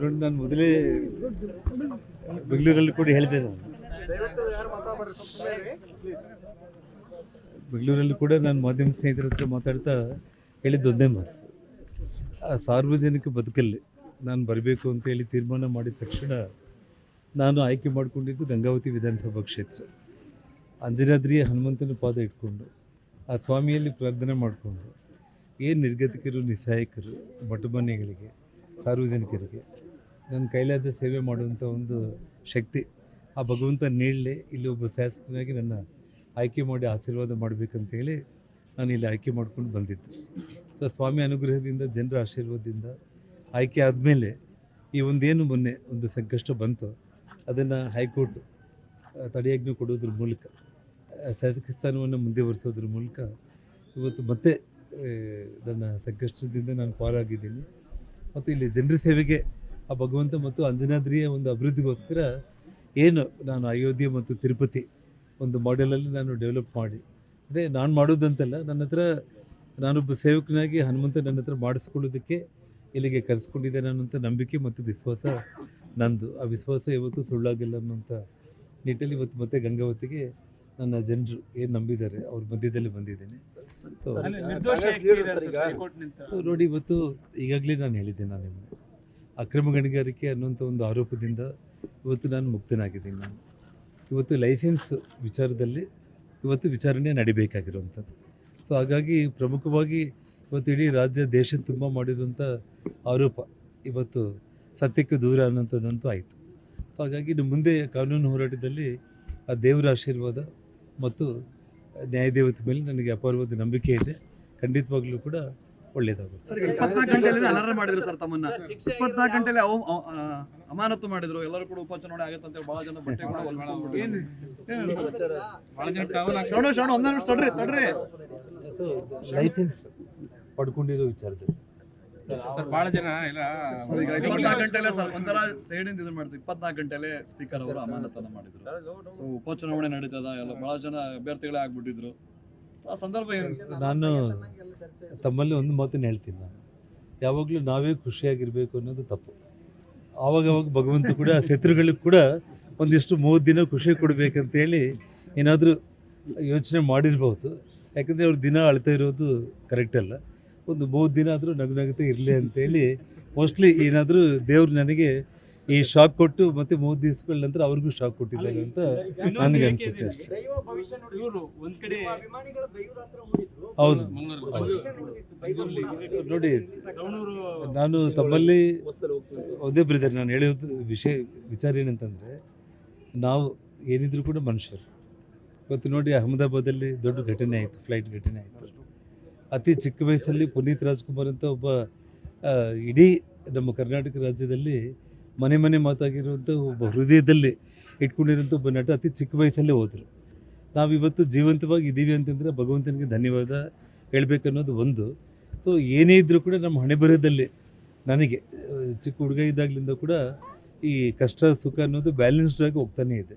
ನೋಡಿ ನಾನು ಮೊದಲೇ ಬೆಂಗಳೂರಲ್ಲಿ ಕೂಡ ಹೇಳಿದೆ ನಾನು. ಬೆಂಗಳೂರಲ್ಲಿ ಕೂಡ ನಾನು ಮಾಧ್ಯಮ ಸ್ನೇಹಿತರ ಹತ್ರ ಮಾತಾಡ್ತಾ ಹೇಳಿದ್ದು ಒಂದೇ ಮಾತು. ಆ ಸಾರ್ವಜನಿಕ ಬದುಕಲ್ಲಿ ನಾನು ಬರಬೇಕು ಅಂತ ಹೇಳಿ ತೀರ್ಮಾನ ಮಾಡಿದ ತಕ್ಷಣ ನಾನು ಆಯ್ಕೆ ಮಾಡಿಕೊಂಡಿದ್ದು ಗಂಗಾವತಿ ವಿಧಾನಸಭಾ ಕ್ಷೇತ್ರ. ಅಂಜನಾದ್ರಿಯ ಹನುಮಂತನ ಪಾದ ಇಟ್ಕೊಂಡು ಆ ಸ್ವಾಮಿಯಲ್ಲಿ ಪ್ರಾರ್ಥನೆ ಮಾಡಿಕೊಂಡು ಏನು ನಿರ್ಗತಿಕರು, ನಿಸ್ಸಹಾಯಕರು ಮಠಮನೆಗಳಿಗೆ ಸಾರ್ವಜನಿಕರಿಗೆ ನನ್ನ ಕೈಲಾದ ಸೇವೆ ಮಾಡುವಂಥ ಒಂದು ಶಕ್ತಿ, ಆ ಭಗವಂತ ನೀಡಲಿ ಇಲ್ಲಿ ಒಬ್ಬ ಶಾಸಕನಾಗಿ ನನ್ನ ಆಯ್ಕೆ ಮಾಡಿ ಆಶೀರ್ವಾದ ಮಾಡಬೇಕಂತೇಳಿ ನಾನು ಇಲ್ಲಿ ಆಯ್ಕೆ ಮಾಡ್ಕೊಂಡು ಬಂದಿದ್ದೆ. ಸೊ, ಸ್ವಾಮಿ ಅನುಗ್ರಹದಿಂದ, ಜನರ ಆಶೀರ್ವಾದದಿಂದ ಆಯ್ಕೆ ಆದಮೇಲೆ ಈ ಒಂದೇನು ಮೊನ್ನೆ ಒಂದು ಸಂಕಷ್ಟ ಬಂತು, ಅದನ್ನು ಹೈಕೋರ್ಟ್ ತಡೆಯಾಜ್ಞೆ ಕೊಡೋದ್ರ ಮೂಲಕ ಶಾಸಕ ಸ್ಥಾನವನ್ನು ಮುಂದುವರಿಸೋದ್ರ ಮೂಲಕ ಇವತ್ತು ಮತ್ತೆ ನನ್ನ ಸಂಕಷ್ಟದಿಂದ ನಾನು ಪಾರಾಗಿದ್ದೀನಿ. ಮತ್ತು ಇಲ್ಲಿ ಜನರ ಸೇವೆಗೆ ಆ ಭಗವಂತ ಮತ್ತು ಅಂಜನಾದ್ರಿಯ ಒಂದು ಅಭಿವೃದ್ಧಿಗೋಸ್ಕರ ಏನು ನಾನು ಅಯೋಧ್ಯೆ ಮತ್ತು ತಿರುಪತಿ ಒಂದು ಮಾಡೆಲಲ್ಲಿ ನಾನು ಡೆವಲಪ್ ಮಾಡಿ. ಅದೇ ನಾನು ಮಾಡೋದಂತಲ್ಲ, ನನ್ನ ಹತ್ರ ನಾನೊಬ್ಬ ಸೇವಕನಾಗಿ ಹನುಮಂತ ನನ್ನ ಹತ್ರ ಮಾಡಿಸ್ಕೊಳ್ಳೋದಕ್ಕೆ ಇಲ್ಲಿಗೆ ಕರೆಸ್ಕೊಂಡಿದ್ದೆ ಅನ್ನೋಂಥ ನಂಬಿಕೆ ಮತ್ತು ವಿಶ್ವಾಸ ನಂದು. ಆ ವಿಶ್ವಾಸ ಯಾವತ್ತೂ ಸುಳ್ಳಾಗಿಲ್ಲ ಅನ್ನೋಂಥ ನಿಟ್ಟಲ್ಲಿ ಇವತ್ತು ಮತ್ತೆ ಗಂಗಾವತಿಗೆ ನನ್ನ ಜನರು ಏನು ನಂಬಿದ್ದಾರೆ ಅವ್ರ ಮಧ್ಯದಲ್ಲಿ ಬಂದಿದ್ದೇನೆ. ನೋಡಿ ಇವತ್ತು ಈಗಾಗಲೇ ನಾನು ಹೇಳಿದ್ದೆ ನಾನು ನಿಮಗೆ. ಅಕ್ರಮ ಗಣಿಗಾರಿಕೆ ಅನ್ನುವಂಥ ಒಂದು ಆರೋಪದಿಂದ ಇವತ್ತು ನಾನು ಮುಕ್ತನಾಗಿದ್ದೀನಿ ನಾನು. ಇವತ್ತು ಲೈಸೆನ್ಸ್ ವಿಚಾರದಲ್ಲಿ ಇವತ್ತು ವಿಚಾರಣೆ ನಡಿಬೇಕಾಗಿರುವಂಥದ್ದು. ಸೊ ಹಾಗಾಗಿ ಪ್ರಮುಖವಾಗಿ ಇವತ್ತು ಇಡೀ ರಾಜ್ಯ ದೇಶ ತುಂಬ ಮಾಡಿರುವಂಥ ಆರೋಪ ಇವತ್ತು ಸತ್ಯಕ್ಕೆ ದೂರ ಅನ್ನೋಂಥದ್ದಂತೂ ಆಯಿತು. ಸೊ ಹಾಗಾಗಿ ಇನ್ನು ಮುಂದೆ ಕಾನೂನು ಹೋರಾಟದಲ್ಲಿ ಆ ದೇವರ ಆಶೀರ್ವಾದ ಮತ್ತು ನ್ಯಾಯದೇವತೆ ಮೇಲೆ ನನಗೆ ಅಪಾರವಾದ ನಂಬಿಕೆ ಇದೆ. ಖಂಡಿತವಾಗ್ಲೂ ಕೂಡ ಒಳ್ಳೆಯದಾಗುತ್ತೆ. ಸರ್ ಇಪ್ಪತ್ನಾಲ್ಕು ಗಂಟೆಯಲ್ಲಿ ಅನರ್ಹ ಮಾಡಿದ್ರು ಸರ್ ತಮ್ಮನ್ನ. ಇಪ್ಪತ್ನಾಲ್ಕು ಗಂಟೆಯಲ್ಲಿ ಅಮಾನತು ಮಾಡಿದ್ರು. ಎಲ್ಲರೂ ಕೂಡ ಉಪಚುನಾವಣೆ ಆಗುತ್ತೆ ಅಂತ ಬಹಳ ಜನ ಬಟ್ಟೆ ಕೂಡ ಶರಣ ಒಂದ್ ನಿಮಿಷ ತಡ್ರಿ ತಡ್ರಿ. ಪಡ್ಕೊಂಡಿರೋ ವಿಚಾರದಲ್ಲಿ ಸರ್ ಬಹಳ ಜನ ಇಲ್ಲ ಸರ್ ಈಗ ಇಪ್ಪತ್ನಾಲ್ಕು ಗಂಟೆಲೆ ಸರ್ ಒಂಥರ ಸೈಡಿಂದ ಇದು ಮಾಡ್ತೀವಿ ಇಪ್ಪತ್ನಾಲ್ಕು ಗಂಟೆಲೆ ಸ್ಪೀಕರ್ ಅವರು ಅಮಾನತನ ಮಾಡಿದ್ರು. ಸೊ ಉಪಚುನಾವಣೆ ನಡೀತದ ಎಲ್ಲ ಬಹಳ ಜನ ಅಭ್ಯರ್ಥಿಗಳೇ ಆಗ್ಬಿಟ್ಟಿದ್ರು. ಆ ಸಂದರ್ಭ ಏನು? ನಾನು ತಮ್ಮಲ್ಲಿ ಒಂದು ಮಾತನ್ನು ಹೇಳ್ತೀನಿ ನಾನು. ಯಾವಾಗಲೂ ನಾವೇ ಖುಷಿಯಾಗಿರಬೇಕು ಅನ್ನೋದು ತಪ್ಪು. ಆವಾಗ ಅವಾಗ ಭಗವಂತ ಕೂಡ ಶತ್ರುಗಳಿಗೆ ಕೂಡ ಒಂದಿಷ್ಟು ಮೂವತ್ತು ದಿನ ಖುಷಿ ಕೊಡಬೇಕಂತೇಳಿ ಏನಾದರೂ ಯೋಚನೆ ಮಾಡಿರ್ಬಹುದು ಯಾಕಂದರೆ ಅವ್ರು ದಿನ ಅಳ್ತಾ ಇರೋದು ಕರೆಕ್ಟ್ ಅಲ್ಲ. ಒಂದು ಮೂರು ದಿನ ಆದರೂ ನಗು ನಗುತ್ತೆ ಇರಲಿ ಅಂತೇಳಿ ಮೋಸ್ಟ್ಲಿ ಏನಾದರೂ ದೇವ್ರು ನನಗೆ ಈ ಶಾಕ್ ಕೊಟ್ಟು ಮತ್ತೆ ಮೂರು ದಿವಸಗಳ ನಂತರ ಅವ್ರಿಗೂ ಶಾಕ್ ಕೊಟ್ಟಿದ್ದಾರೆ ಅಂತ ನನಗೆ ಅನಿಸುತ್ತೆ ಅಷ್ಟೇ. ಹೌದು. ನೋಡಿ ನಾನು ತಮ್ಮಲ್ಲಿ ಒಂದೇ ಬ್ರದರ್ ನಾನು ಹೇಳೋದು ವಿಷಯ ವಿಚಾರ ಏನಂತಂದರೆ ನಾವು ಏನಿದ್ರು ಕೂಡ ಮನುಷ್ಯರು. ಇವತ್ತು ನೋಡಿ ಅಹಮದಾಬಾದಲ್ಲಿ ದೊಡ್ಡ ಘಟನೆ ಆಯಿತು ಫ್ಲೈಟ್ ಘಟನೆ ಆಯಿತು. ಅತಿ ಚಿಕ್ಕ ವಯಸ್ಸಲ್ಲಿ ಪುನೀತ್ ರಾಜ್ಕುಮಾರ್ ಅಂತ ಒಬ್ಬ ಇಡೀ ನಮ್ಮ ಕರ್ನಾಟಕ ರಾಜ್ಯದಲ್ಲಿ ಮನೆ ಮನೆ ಮಾತಾಗಿರುವಂಥ ಒಬ್ಬ ಹೃದಯದಲ್ಲಿ ಇಟ್ಕೊಂಡಿರೋಂಥ ಒಬ್ಬ ನಟ ಅತಿ ಚಿಕ್ಕ ವಯಸ್ಸಲ್ಲೇ ಹೋದರು. ನಾವು ಇವತ್ತು ಜೀವಂತವಾಗಿ ಇದ್ದೀವಿ ಅಂತಂದರೆ ಭಗವಂತನಿಗೆ ಧನ್ಯವಾದ ಹೇಳಬೇಕನ್ನೋದು ಒಂದು. ಸೊ ಏನೇ ಇದ್ದರೂ ಕೂಡ ನಮ್ಮ ಹಣೆ ಬರದಲ್ಲಿ ನನಗೆ ಚಿಕ್ಕ ಹುಡುಗ ಇದ್ದಾಗಲಿಂದ ಕೂಡ ಈ ಕಷ್ಟ, ಸುಖ ಅನ್ನೋದು ಬ್ಯಾಲೆನ್ಸ್ಡಾಗಿ ಹೋಗ್ತಾನೇ ಇದೆ.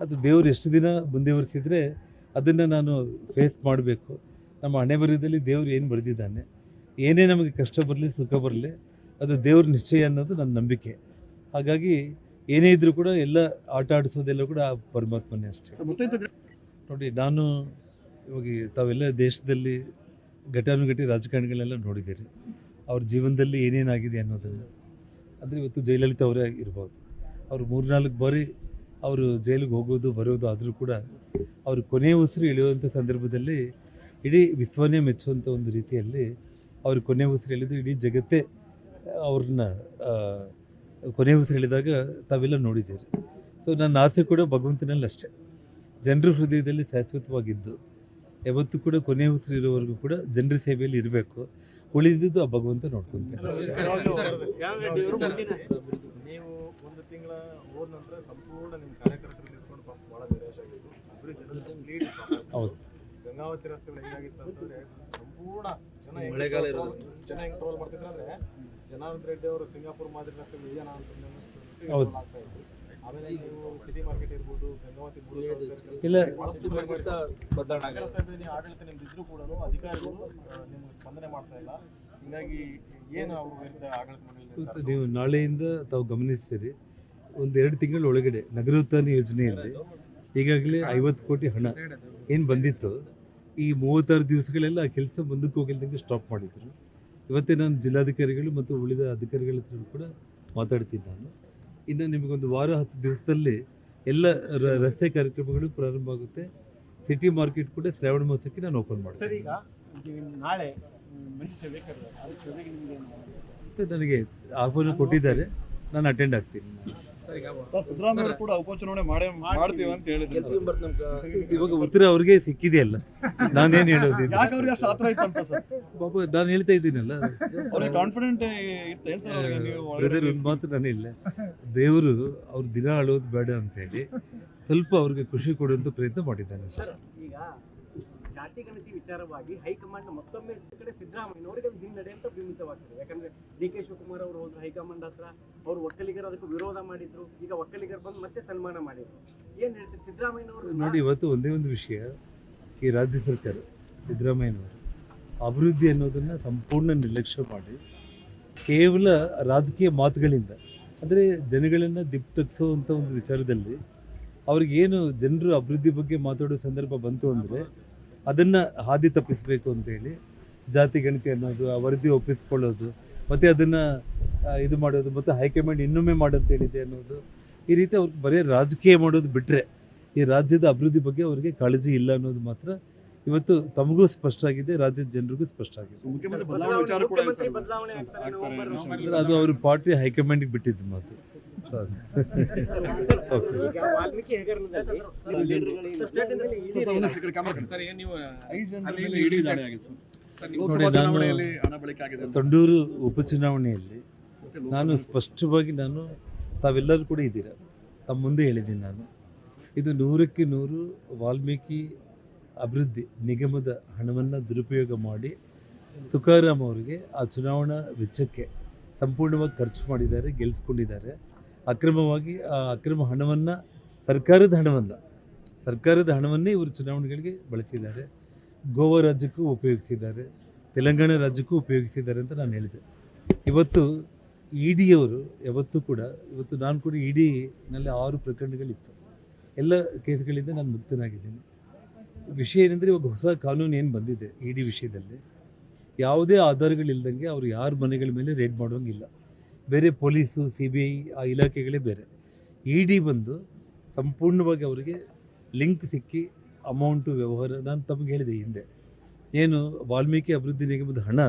ಅದು ದೇವರು ಎಷ್ಟು ದಿನ ಮುಂದುವರಿಸಿದರೆ ಅದನ್ನು ನಾನು ಫೇಸ್ ಮಾಡಬೇಕು. ನಮ್ಮ ಹಣೆ ಬರದಲ್ಲಿ ದೇವರು ಏನು ಬರೆದಿದ್ದಾನೆ, ಏನೇ ನಮಗೆ ಕಷ್ಟ ಬರಲಿ, ಸುಖ ಬರಲಿ, ಅದು ದೇವ್ರ ನಿಶ್ಚಯ ಅನ್ನೋದು ನನ್ನ ನಂಬಿಕೆ. ಹಾಗಾಗಿ ಏನೇ ಇದ್ದರೂ ಕೂಡ ಎಲ್ಲ ಆಟ ಆಡಿಸೋದೆಲ್ಲ ಕೂಡ ಆ ಪರಮಾತ್ಮನೇ ಅಷ್ಟೇ. ನೋಡಿ, ನಾನು ಇವಾಗ ತಾವೆಲ್ಲ ದೇಶದಲ್ಲಿ ಘಟಾನುಘಟಿ ರಾಜಕಾರಣಿಗಳೆಲ್ಲ ನೋಡಿದ್ದೀರಿ. ಅವ್ರ ಜೀವನದಲ್ಲಿ ಏನೇನಾಗಿದೆ ಅನ್ನೋದನ್ನು. ಅಂದರೆ ಇವತ್ತು ಜಯಲಲಿತಾ ಅವರೇ ಇರ್ಬೋದು. ಅವರು ಮೂರ್ನಾಲ್ಕು ಬಾರಿ ಅವರು ಜೈಲಿಗೆ ಹೋಗೋದು, ಬರೋದು ಆದರೂ ಕೂಡ ಅವರು ಕೊನೆಯ ಉಸಿರು ಇಳಿಯುವಂಥ ಸಂದರ್ಭದಲ್ಲಿ ಇಡೀ ವಿಶ್ವನೇ ಮೆಚ್ಚುವಂಥ ಒಂದು ರೀತಿಯಲ್ಲಿ ಅವರು ಕೊನೆ ಉಸಿರು ಹೇಳಿದ್ರು ಇಡೀ ಜಗತ್ತೇ ಅವ್ರನ್ನ ಕೊನೆ ಉಸಿರು ಹೇಳಿದಾಗ ತಾವೆಲ್ಲ ನೋಡಿದ್ದೀರಿ. ಸೊ ನನ್ನ ಆಸೆ ಕೂಡ ಭಗವಂತನಲ್ಲಿ ಅಷ್ಟೇ. ಜನರ ಹೃದಯದಲ್ಲಿ ಶಾಶ್ವತವಾಗಿದ್ದು ಯಾವತ್ತೂ ಕೂಡ ಕೊನೆ ಉಸಿರು ಇರೋವರೆಗೂ ಕೂಡ ಜನರ ಸೇವೆಯಲ್ಲಿ ಇರಬೇಕು. ಉಳಿದಿದ್ದು ಆ ಭಗವಂತ ನೋಡ್ಕೊಂತೀನಿ ಅಷ್ಟೇ. ನೀವು ಒಂದು ತಿಂಗಳ ಹೋದ ನಂತರ ಸಂಪೂರ್ಣ ನಿಮ್ಮ ಕಾರ್ಯಕರ್ತರಲ್ಲಿ ಇಟ್ಕೊಂಡು ಪಾಪ ಬಹಳ ನಿರಾಶೆ ಆಗಿತ್ತು ಅಭಿವೃದ್ಧಿ ಅನ್ನೋದು complete stop ಆಗ್ಬಿಟ್ಟಿದೆ. ಹೌದು ಗಂಗಾವತಿ ರಸ್ತೆಗಳು ಹೆಂಗಾಗಿತ್ತು ಅಂತಂದ್ರೆ ಸಂಪೂರ್ಣ ಜನ ಹೆಂಗ್ ಮಳೆಗಾಲ ಇರೋದು. ಜನ ಹೆಂಗ್ ಟ್ರೋಲ್ ಮಾಡ್ತಿದ್ರು ಅಂದ್ರೆ ಜನಾರ್ದನ್ ರೆಡ್ಡಿ ಅವರು ಸಿಂಗಾಪುರ್ ಮಾದರಿ ರಸ್ತೆಗಳು ಇದೆಯಾ ಅಂತ ಆಗ್ತಾ ಇತ್ತು. ಆಮೇಲೆ ನೀವು ಸಿಟಿ ಮಾರ್ಕೆಟ್ ಇರ್ಬೋದು ಗಂಗಾವತಿ ಆಡಳಿತ ನಿಮ್ದಿದ್ರು ಕೂಡ ಅಧಿಕಾರಿಗಳು ನಿಮ್ಗೆ ಸ್ಪಂದನೆ ಮಾಡ್ತಾ ಇಲ್ಲ. ಹಿಂಗಾಗಿ ಏನು ಅವ್ರ ವಿರುದ್ಧ ಆಡಳಿತ ನೀವು ನಾಳೆಯಿಂದ ತಾವು ಗಮನಿಸ್ತೀರಿ ಒಂದು ಎರಡು ತಿಂಗಳ ಒಳಗಡೆ ನಗರೋತ್ಥಾನ ಯೋಜನೆಯಲ್ಲಿ ಈಗಾಗಲೇ ಐವತ್ತು ಕೋಟಿ ಹಣ ಏನು ಬಂದಿತ್ತು? ಈ ಮೂವತ್ತಾರು ದಿವಸಗಳೆಲ್ಲ ಆ ಕೆಲಸ ಮುಂದಕ್ಕೆ ಹೋಗಿಲ್ದಂಗೆ ಸ್ಟಾಪ್ ಮಾಡಿದ್ರು. ಇವತ್ತೇ ನಾನು ಜಿಲ್ಲಾಧಿಕಾರಿಗಳು ಮತ್ತು ಉಳಿದ ಅಧಿಕಾರಿಗಳ ಹತ್ರ ಕೂಡ ಮಾತಾಡ್ತೀನಿ ನಾನು. ಇನ್ನು ನಿಮಗೊಂದು ವಾರ ಹತ್ತು ದಿವಸದಲ್ಲಿ ಎಲ್ಲ ರಸ್ತೆ ಕಾರ್ಯಕ್ರಮಗಳು ಪ್ರಾರಂಭ ಆಗುತ್ತೆ. ಸಿಟಿ ಮಾರ್ಕೆಟ್ ಕೂಡ ಶ್ರಾವಣ ಮಾಸಕ್ಕೆ ನಾನು ಓಪನ್ ಮಾಡ್ತೀನಿ. ನಾಳೆ ನನಗೆ ಆಫರ್ ಕೊಟ್ಟಿದ್ದಾರೆ. ನಾನು ಅಟೆಂಡ್ ಆಗ್ತೀನಿ. ಸಿದ್ದರಾಮಯ್ಯ ಕೂಡ ಉಪಚುನಾವಣೆ ಮಾಡೇ ಮಾಡ್ತೀವಿ. ಅಂತ ಹೇಳಿದ್ರು ಸರ್. ಇವಾಗ ಉತ್ತರ ಅವ್ರಿಗೆ ಸಿಕ್ಕಿದೆಯಲ್ಲ ನಾನೇನು ಹೇಳೋದು ಇನ್ನು? ಯಾಕೆ ಅವ್ರಿಗೆ ಅಷ್ಟು ಆತರ ಇತ್ತಂತ ಸರ್? ಪಾಪ ನಾನು ಹೇಳ್ತಾ ಇದ್ದೀನಲ್ಲ. ಅವ್ರಿಗೆ ಕಾನ್ಫಿಡೆಂಟ್ ಸರ್ ನೀವು ಬ್ರದರ್ ಒಂದು ಮಾತು ನಾನು ಇಲ್ಲ. ದೇವರು ಅವ್ರ ದಿನ ಅಳೋದು ಬೇಡ ಅಂತೇಳಿ ಸ್ವಲ್ಪ ಅವ್ರಿಗೆ ಖುಷಿ ಕೊಡುವಂತ ಪ್ರಯತ್ನ ಮಾಡಿದ್ದಾನೆ ಅಷ್ಟೇ. ಜಾತಿ ಗಣತಿ ವಿಚಾರವಾಗಿ ಹೈಕಮಾಂಡ್ ಮತ್ತೊಮ್ಮೆ ಕಡೆ ಸಿದ್ದರಾಮಯ್ಯನವರಿಗೆ ಅದು ಹಿನ್ನಡೆ ಅಂತ ಬಿಂಬಿತವಾಗ್ತದೆ ಯಾಕಂದ್ರೆ ಡಿ ಕೆ ಶಿವಕುಮಾರ್ ಅವರು ಹೋದ್ರು ಹೈಕಮಾಂಡ್ ಹತ್ರ ಅವರು ಒಕ್ಕಲಿಗರು ಅದಕ್ಕೆ ವಿರೋಧ ಮಾಡಿದ್ರು. ಈಗ ಒಕ್ಕಲಿಗರು ಬಂದು ಮತ್ತೆ ಸನ್ಮಾನ ಮಾಡಿದ್ರು. ಏನ್ ಹೇಳ್ತಾರೆ? ಸಿದ್ದರಾಮಯ್ಯನವರು ನೋಡಿ ಇವತ್ತು ಒಂದೇ ಒಂದು ವಿಷಯ ಈ ರಾಜ್ಯ ಸರ್ಕಾರ ಸಿದ್ದರಾಮಯ್ಯನವರು ಅಭಿವೃದ್ಧಿ ಅನ್ನೋದನ್ನ ಸಂಪೂರ್ಣ ನಿರ್ಲಕ್ಷ್ಯ ಮಾಡಿ ಕೇವಲ ರಾಜಕೀಯ ಮಾತುಗಳಿಂದ ಅಂದರೆ ಜನಗಳನ್ನು ದಿಪ್ತಿಸುವಂಥ ಒಂದು ವಿಚಾರದಲ್ಲಿ ಅವ್ರಿಗೇನು ಜನರು ಅಭಿವೃದ್ಧಿ ಬಗ್ಗೆ ಮಾತಾಡೋ ಸಂದರ್ಭ ಬಂತು ಅಂದರೆ ಅದನ್ನು ಹಾದಿ ತಪ್ಪಿಸಬೇಕು ಅಂತೇಳಿ ಜಾತಿ ಗಣತಿ ಅನ್ನೋದು ಆ ವರದಿ ಒಪ್ಪಿಸ್ಕೊಳ್ಳೋದು ಮತ್ತು ಅದನ್ನು ಇದು ಮಾಡೋದು ಮತ್ತು ಹೈಕಮಾಂಡ್ ಇನ್ನೊಮ್ಮೆ ಮಾಡಂತೇಳಿದೆ ಅನ್ನೋದು ಈ ರೀತಿ ಅವ್ರಿಗೆ ಬರೀ ರಾಜಕೀಯ ಮಾಡೋದು ಬಿಟ್ಟರೆ ಈ ರಾಜ್ಯದ ಅಭಿವೃದ್ಧಿ ಬಗ್ಗೆ ಅವರಿಗೆ ಕಾಳಜಿ ಇಲ್ಲ ಅನ್ನೋದು ಮಾತ್ರ ಇವತ್ತು ತಮಗೂ ಸ್ಪಷ್ಟ ಆಗಿದೆ ರಾಜ್ಯದ ಜನರಿಗೂ ಸ್ಪಷ್ಟ ಆಗಿದೆ. ಅದು ಅವರು ಪಾರ್ಟಿ ಹೈಕಮಾಂಡಿಗೆ ಬಿಟ್ಟಿದ್ದು ಮಾತು. ಸಂಡೂರು ಉಪಚುನಾವಣೆಯಲ್ಲಿ ನಾನು ಸ್ಪಷ್ಟವಾಗಿ ನಾನು ತಾವೆಲ್ಲರೂ ಕೂಡ ಇದ್ದೀರ? ತಮ್ಮ ಮುಂದೆ ಹೇಳಿದ್ದೀನಿ ನಾನು. ಇದು ನೂರಕ್ಕೆ ನೂರು ವಾಲ್ಮೀಕಿ ಅಭಿವೃದ್ಧಿ ನಿಗಮದ ಹಣವನ್ನು ದುರುಪಯೋಗ ಮಾಡಿ ತುಕಾರಾಮ್ ಅವರಿಗೆ ಆ ಚುನಾವಣಾ ವೆಚ್ಚಕ್ಕೆ ಸಂಪೂರ್ಣವಾಗಿ ಖರ್ಚು ಮಾಡಿದ್ದಾರೆ ಗೆಲ್ಲಿಸ್ಕೊಂಡಿದ್ದಾರೆ ಅಕ್ರಮವಾಗಿ ಆ ಅಕ್ರಮ ಹಣವನ್ನು, ಸರ್ಕಾರದ ಹಣವನ್ನು, ಸರ್ಕಾರದ ಹಣವನ್ನೇ ಇವರು ಚುನಾವಣೆಗಳಿಗೆ ಬಳಸಿದ್ದಾರೆ. ಗೋವಾ ರಾಜ್ಯಕ್ಕೂ ಉಪಯೋಗಿಸಿದ್ದಾರೆ. ತೆಲಂಗಾಣ ರಾಜ್ಯಕ್ಕೂ ಉಪಯೋಗಿಸಿದ್ದಾರೆ ಅಂತ ನಾನು ಹೇಳಿದೆ. ಇವತ್ತು ಇ ಡಿಯವರು ಯಾವತ್ತೂ ಕೂಡ, ಇವತ್ತು ನಾನು ಕೂಡ ಇ ಡಿನಲ್ಲಿ ಆರು ಪ್ರಕರಣಗಳಿತ್ತು. ಎಲ್ಲ ಕೇಸ್ಗಳಿಂದ ನಾನು ಮುಕ್ತನಾಗಿದ್ದೀನಿ. ವಿಷಯ ಏನಂದರೆ ಇವಾಗ ಹೊಸ ಕಾನೂನು ಏನು ಬಂದಿದೆ ಇ ವಿಷಯದಲ್ಲಿ? ಯಾವುದೇ ಆಧಾರಗಳಿಲ್ದಂಗೆ ಅವರು ಯಾರ ಮನೆಗಳ ಮೇಲೆ ರೇಡ್ ಮಾಡೋಂಗಿಲ್ಲ ಬೇರೆ ಪೊಲೀಸು ಸಿ ಬಿ ಐ ಆ ಇಲಾಖೆಗಳೇ ಬೇರೆ. ಇ ಡಿ ಬಂದು ಸಂಪೂರ್ಣವಾಗಿ ಅವರಿಗೆ ಲಿಂಕ್ ಸಿಕ್ಕಿ ಅಮೌಂಟು, ವ್ಯವಹಾರ ನಾನು ತಮಗೆ ಹೇಳಿದೆ ಹಿಂದೆ. ಏನು ವಾಲ್ಮೀಕಿ ಅಭಿವೃದ್ಧಿ ನಿಗಮದ ಹಣ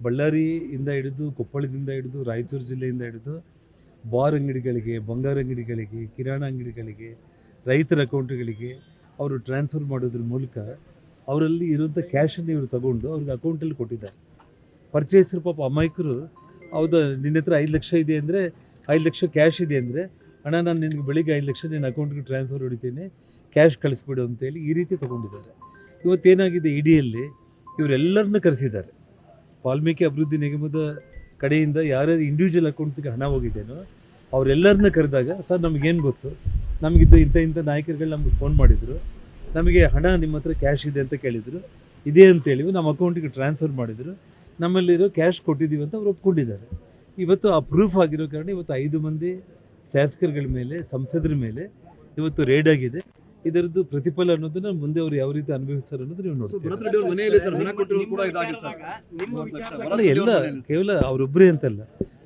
ಬಳ್ಳಾರಿಯಿಂದ ಹಿಡಿದು, ಕೊಪ್ಪಳದಿಂದ ಹಿಡಿದು, ರಾಯಚೂರು ಜಿಲ್ಲೆಯಿಂದ ಹಿಡಿದು, ಬಾರ್ ಅಂಗಡಿಗಳಿಗೆ, ಬಂಗಾರ ಅಂಗಡಿಗಳಿಗೆ, ಕಿರಾಣ ಅಂಗಡಿಗಳಿಗೆ, ರೈತರ ಅಕೌಂಟ್ಗಳಿಗೆ ಅವರು ಟ್ರಾನ್ಸ್ಫರ್ ಮಾಡೋದ್ರ ಮೂಲಕ ಅವರಲ್ಲಿ ಇರುವಂಥ ಕ್ಯಾಶನ್ನು ಇವರು ತಗೊಂಡು ಅವ್ರಿಗೆ ಅಕೌಂಟಲ್ಲಿ ಕೊಟ್ಟಿದ್ದಾರೆ. ಪರ್ಚೇಸರು ಪಾಪ ಅಮಾಯಕರು ಹೌದಾ, ನಿನ್ನ ಹತ್ರ ಐದು ಲಕ್ಷ ಇದೆ ಅಂದರೆ, ಐದು ಲಕ್ಷ ಕ್ಯಾಶ್ ಇದೆ ಅಂದರೆ ಹಣ ನಾನು ನಿನಗೆ ಬೆಳಿಗ್ಗೆ ಐದು ಲಕ್ಷ ನಿನ್ನ ಅಕೌಂಟ್ಗೆ ಟ್ರಾನ್ಸ್ಫರ್ ಹೊಡಿತೀನಿ ಕ್ಯಾಶ್ ಕಳಿಸ್ಬಿಡು ಅಂತೇಳಿ ಈ ರೀತಿ ತೊಗೊಂಡಿದ್ದಾರೆ. ಇವತ್ತೇನಾಗಿದೆ ಇಡಿಯಲ್ಲಿ, ಇವರೆಲ್ಲರನ್ನ ಕರೆಸಿದ್ದಾರೆ. ವಾಲ್ಮೀಕಿ ಅಭಿವೃದ್ಧಿ ನಿಗಮದ ಕಡೆಯಿಂದ ಯಾರ್ಯಾರು ಇಂಡಿವಿಜುವಲ್ ಅಕೌಂಟ್ಸ್ಗೆ ಹಣ ಹೋಗಿದ್ದೇನೋ ಅವರೆಲ್ಲರನ್ನ ಕರೆದಾಗ, ಸರ್, ನಮಗೇನು ಗೊತ್ತು? ನಮಗಿದ್ದು ಇಂಥ ಇಂಥ ನಾಯಕರುಗಳು ನಮಗೆ ಫೋನ್ ಮಾಡಿದರು. ನಮಗೆ ಹಣ ನಿಮ್ಮ ಹತ್ರ ಕ್ಯಾಶ್ ಇದೆ ಅಂತ ಕೇಳಿದರು. ಇದೆ ಅಂತೇಳಿ ನಮ್ಮ ಅಕೌಂಟಿಗೆ ಟ್ರಾನ್ಸ್ಫರ್ ಮಾಡಿದರು. ನಮ್ಮಲ್ಲಿರೋ ಕ್ಯಾಶ್ ಕೊಟ್ಟಿದ್ದೀವಿ ಅಂತ ಅವ್ರು ಒಪ್ಕೊಂಡಿದ್ದಾರೆ. ಇವತ್ತು ಆ ಪ್ರೂಫ್ ಆಗಿರೋ ಕಾರಣ ಇವತ್ತು ಐದು ಮಂದಿ ಶಾಸಕರುಗಳ ಮೇಲೆ ಸಂಸದರ ಮೇಲೆ ಇವತ್ತು ರೇಡ್ ಆಗಿದೆ. ಇದರದ್ದು ಪ್ರತಿಫಲ ಅನ್ನೋದನ್ನ ಮುಂದೆ ಅವರು ಯಾವ ರೀತಿ ಅನುಭವಿಸ್ತಾರೆ ಅನ್ನೋದು ನೀವು ನೋಡ್ತೀವಿ ನೋಡ್ತೀರಾ ಎಲ್ಲ ಕೇವಲ ಅವರೊಬ್ಬರೇ ಅಂತಲ್ಲ.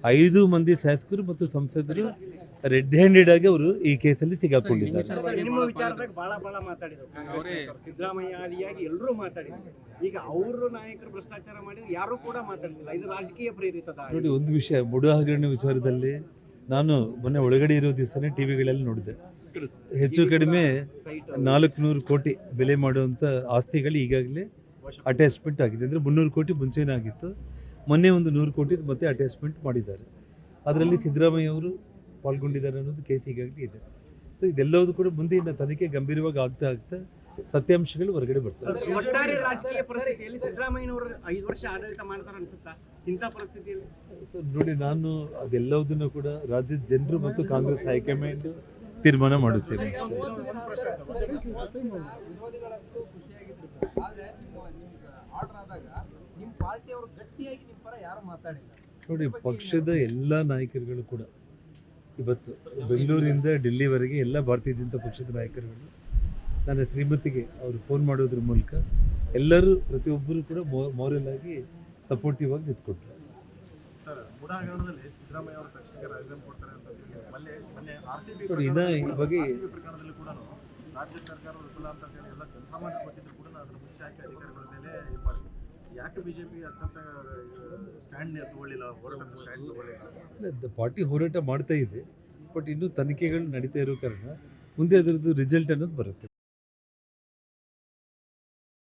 ಐದು ಮಂದಿ ಶಾಸಕರು ಮತ್ತು ಸಂಸದರು ರೆಡ್ ಹ್ಯಾಂಡೆಡ್ ಆಗಿ ಅವರು ಈ ಕೇಸಲ್ಲಿ ಸಿಗಾಕೊಂಡಿದ್ದಾರೆ. ನಿಮ್ಮ ವಿಚಾರದಾಗ ಬಹಳ ಬಹಳ ಮಾತಾಡಿದ್ರು. ಅವರೇ ಸಿದ್ದರಾಮಯ್ಯ ಆದಿಯಾಗಿ ಎಲ್ಲರೂ ಮಾತಾಡಿದ್ರು. ಈಗ ಅವರು ನಾಯಕರು ಭ್ರಷ್ಟಾಚಾರ ಮಾಡಿದ್ರು ಯಾರು ಕೂಡ ಮಾತಾಡಲಿಲ್ಲ. ಇದು ರಾಜಕೀಯ ಪ್ರೇರಿತ ನೋಡಿ ಒಂದು ವಿಷಯ ಬುಡ ಹಗರಣ ವಿಚಾರದಲ್ಲಿ ನಾನು ಮೊನ್ನೆ ಒಳಗಡೆ ಇರೋ ದಿವಸನೇ ಟಿವಿಗಳಲ್ಲಿ ನೋಡಿದೆ. ಹೆಚ್ಚು ಕಡಿಮೆ ನಾಲ್ಕು ನೂರು ಕೋಟಿ ಬೆಲೆ ಮಾಡುವಂಥ ಆಸ್ತಿಗಳು ಈಗಾಗಲೇ ಅಟ್ಯಾಚ್ಮೆಂಟ್ ಆಗಿದೆ. ಅಂದರೆ ಮುನ್ನೂರು ಕೋಟಿ ಮುಂಚೆನೇ ಆಗಿತ್ತು. ಮೊನ್ನೆ ಒಂದು ನೂರು ಕೋಟಿ ಮತ್ತೆ ಅಟ್ಯಾಚ್ಮೆಂಟ್ ಮಾಡಿದ್ದಾರೆ. ಅದರಲ್ಲಿ ಸಿದ್ದರಾಮಯ್ಯ ಅವರು ಪಾಲ್ಗೊಂಡಿದ್ದಾರೆ ಅನ್ನೋದು ಕೇಸ್ ಈಗಾಗಲೇ ಇದೆ. ಸೊ ಇದೆಲ್ಲವೂ ಕೂಡ ಮುಂದಿನ ಇನ್ನು ತನಿಖೆ ಗಂಭೀರವಾಗಿ ಆಗ್ತಾ ಆಗ್ತಾ ಸತ್ಯಾಂಶಗಳು ಹೊರಗಡೆ ಬರ್ತವೆ ಒಟ್ಟಾರೆ ರಾಜಕೀಯ ಪರಿಸ್ಥಿತಿಯಲ್ಲಿ ಸಿದ್ದರಾಮಯ್ಯನವರು ಐದು ವರ್ಷ ಆಡಳಿತ ಮಾಡ್ತಾರೆ ಅನ್ಸುತ್ತಾ? ಇಂಥ ಪರಿಸ್ಥಿತಿಯಲ್ಲಿ? ಸೊ ನೋಡಿ ನಾನು ಅದೆಲ್ಲವುದನ್ನು ಕೂಡ ರಾಜ್ಯದ ಜನರು ಮತ್ತು ಕಾಂಗ್ರೆಸ್ ಹೈಕಮಾಂಡ್ ತೀರ್ಮಾನ ಮಾಡುತ್ತೇನೆ ಅಷ್ಟೇ. ವಿರೋಧಿಗಳಂತೂ ಖುಷಿಯಾಗಿದ್ರು. ಸರ್ ನಿಮ್ಮ ಆರ್ಡರ್ ಆದಾಗ ನಿಮ್ಮ ಪಾರ್ಟಿಯವರು ಗಟ್ಟಿಯಾಗಿ ನಿಮ್ಮ ಪರ ಯಾರು ಮಾತಾಡಿಲ್ಲ. ನೋಡಿ ಪಕ್ಷದ ಎಲ್ಲ ನಾಯಕರುಗಳು ಕೂಡ ಇವತ್ತು ಬೆಂಗಳೂರಿಂದ ಡೆಲ್ಲಿವರೆಗೆ ಎಲ್ಲ ಭಾರತೀಯ ಜನತಾ ಪಕ್ಷದ ನಾಯಕರುಗಳು ನನ್ನ ಶ್ರೀಮತಿಗೆ ಅವರು ಫೋನ್ ಮಾಡೋದ್ರ ಮೂಲಕ ಎಲ್ಲರೂ ಪ್ರತಿಯೊಬ್ಬರು ಕೂಡ ಮೋರಲ್ ಆಗಿ ಸಪೋರ್ಟಿವ್ ಆಗಿ ನಿಂತ್ಕೊಟ್ರು. ಇನ್ನ ಈ ಬಗ್ಗೆ- ರಾಜ್ಯ ಸರ್ಕಾರ ವಿಫಲ ಅಂತ ಹೇಳಿ ಎಲ್ಲ ಜನಸಾಮಾನ್ಯರು ಕೊಟ್ಟಿದ್ರು ಕೂಡ ಅದರ ಮುಖ್ಯ ಅಧಿಕಾರಿಗಳ ಮೇಲೆ ಯಾಕೆ ಬಿಜೆಪಿ ಅತ್ಯಂತ ಸ್ಟ್ಯಾಂಡ್ ತಗೊಳ್ಳಿಲ್ಲ ಹೋರಾಟ ಸ್ಟ್ಯಾಂಡ್ ತಗೊಳ್ಳಿಲ್ಲ? ಪಾರ್ಟಿ ಹೋರಾಟ ಮಾಡ್ತಾ ಇದೆ ಬಟ್ ಇನ್ನೂ ತನಿಖೆಗಳು ನಡೀತಾ ಇರೋ ಕಾರಣ ಮುಂದೆ ಅದರದ್ದು ರಿಸಲ್ಟ್ ಅನ್ನೋದು ಬರುತ್ತೆ.